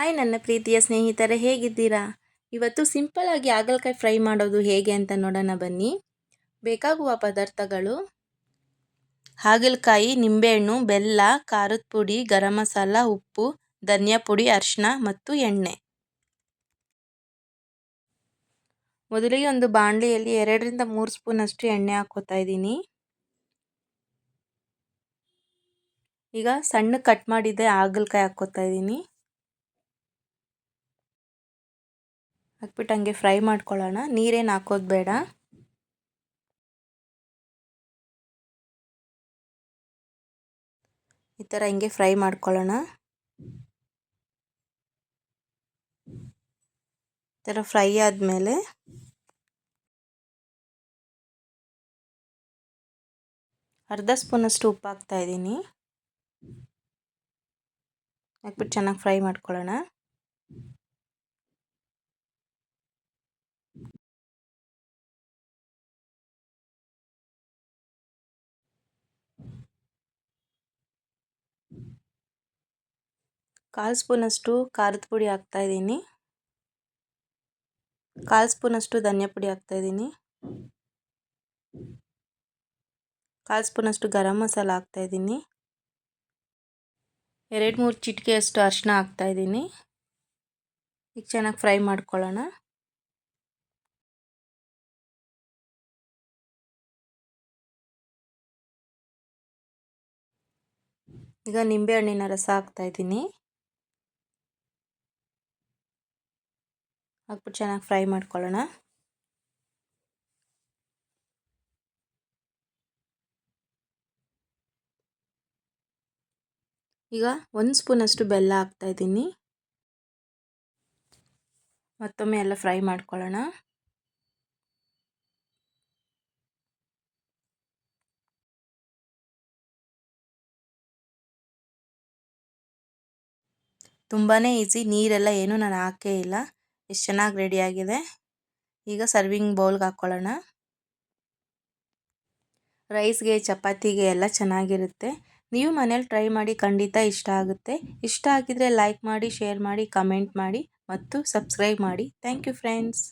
Hi ನನ್ನ ಪ್ರೀತಿಯ ಸ್ನೇಹಿತರೆ, ಹೇಗಿದ್ದೀರಾ? ಇವತ್ತು ಸಿಂಪಲ್ಲಾಗಿ ಹಾಗಲಕಾಯಿ ಫ್ರೈ ಮಾಡೋದು ಹೇಗೆ ಅಂತ ನೋಡೋಣ ಬನ್ನಿ. ಬೇಕಾಗುವ ಪದಾರ್ಥಗಳು. ಹಾಗಲಕಾಯಿ, ನಿಂಬೆಹಣ್ಣು, ಬೆಲ್ಲ, ಖಾರದ ಪುಡಿ, ಗರಂ ಮಸಾಲ, ಉಪ್ಪು, ಧನಿಯಾ ಪುಡಿ ಅರಿಶಿನ ಮತ್ತು ಎಣ್ಣೆ. ಮೊದಲಿಗೆ ಒಂದು ಬಾಣಲಿಯಲ್ಲಿ ಎರಡರಿಂದ ಮೂರು ಸ್ಪೂನಷ್ಟು ಎಣ್ಣೆ ಹಾಕೋತಾ ಇದ್ದೀನಿ. ಈಗ ಸಣ್ಣ ಕಟ್ ಮಾಡಿದ್ದೆ ಹಾಗಲಕಾಯಿ ಹಾಕ್ಕೋತಾ ಇದ್ದೀನಿ. ಹಾಕ್ಬಿಟ್ಟು ಹಂಗೆ ಫ್ರೈ ಮಾಡ್ಕೊಳ್ಳೋಣ. ನೀರೇನು ಹಾಕೋದು ಬೇಡ. ಈ ಥರ ಹಿಂಗೆ ಫ್ರೈ ಮಾಡ್ಕೊಳ್ಳೋಣ. ಈ ಥರ ಫ್ರೈ ಆದಮೇಲೆ ಅರ್ಧ ಸ್ಪೂನಷ್ಟು ಉಪ್ಪು ಹಾಕ್ತಾಯಿದ್ದೀನಿ ಹಾಕ್ಬಿಟ್ಟು ಚೆನ್ನಾಗಿ ಫ್ರೈ ಮಾಡ್ಕೊಳ್ಳೋಣ. ಕಾಲು ಸ್ಪೂನಷ್ಟು ಖಾರದ ಪುಡಿ ಹಾಕ್ತಾಯಿದ್ದೀನಿ ಕಾಲು ಸ್ಪೂನಷ್ಟು ಧನಿಯಾ ಪುಡಿ ಹಾಕ್ತಾಯಿದ್ದೀನಿ ಕಾಲು ಸ್ಪೂನಷ್ಟು ಗರಂ ಮಸಾಲ ಹಾಕ್ತಾಯಿದ್ದೀನಿ ಎರಡು ಮೂರು ಚಿಟಿಕೆಯಷ್ಟು ಅರಿಶಿನ ಹಾಕ್ತಾಯಿದ್ದೀನಿ ಈಗ ಚೆನ್ನಾಗಿ ಫ್ರೈ ಮಾಡ್ಕೊಳ್ಳೋಣ. ಈಗ ನಿಂಬೆಹಣ್ಣಿನ ರಸ ಹಾಕ್ತಾಯಿದ್ದೀನಿ ಹಾಕ್ಬಿಟ್ಟು ಚೆನ್ನಾಗಿ ಫ್ರೈ ಮಾಡ್ಕೊಳ್ಳೋಣ. ಈಗ ಒಂದು ಸ್ಪೂನಷ್ಟು ಬೆಲ್ಲ ಹಾಕ್ತಾಯಿದ್ದೀನಿ ಮತ್ತೊಮ್ಮೆ ಎಲ್ಲ ಫ್ರೈ ಮಾಡ್ಕೊಳ್ಳೋಣ. ತುಂಬಾ ಈಸಿ, ನೀರೆಲ್ಲ ಏನೂ ನಾನು ಹಾಕೇ ಇಲ್ಲ. ಎಷ್ಟು ಚೆನ್ನಾಗಿ ರೆಡಿಯಾಗಿದೆ ಈಗ ಸರ್ವಿಂಗ್ ಬೌಲ್ಗೆ ಹಾಕ್ಕೊಳ್ಳೋಣ ರೈಸ್ಗೆ ಚಪಾತಿಗೆ ಎಲ್ಲ ಚೆನ್ನಾಗಿರುತ್ತೆ. ನೀವು ಮನೇಲಿ ಟ್ರೈ ಮಾಡಿ ಖಂಡಿತ ಇಷ್ಟ ಆಗುತ್ತೆ. ಇಷ್ಟ ಆಗಿದರೆ ಲೈಕ್ ಮಾಡಿ ಶೇರ್ ಮಾಡಿ ಕಮೆಂಟ್ ಮಾಡಿ ಮತ್ತು ಸಬ್ಸ್ಕ್ರೈಬ್ ಮಾಡಿ. Thank you friends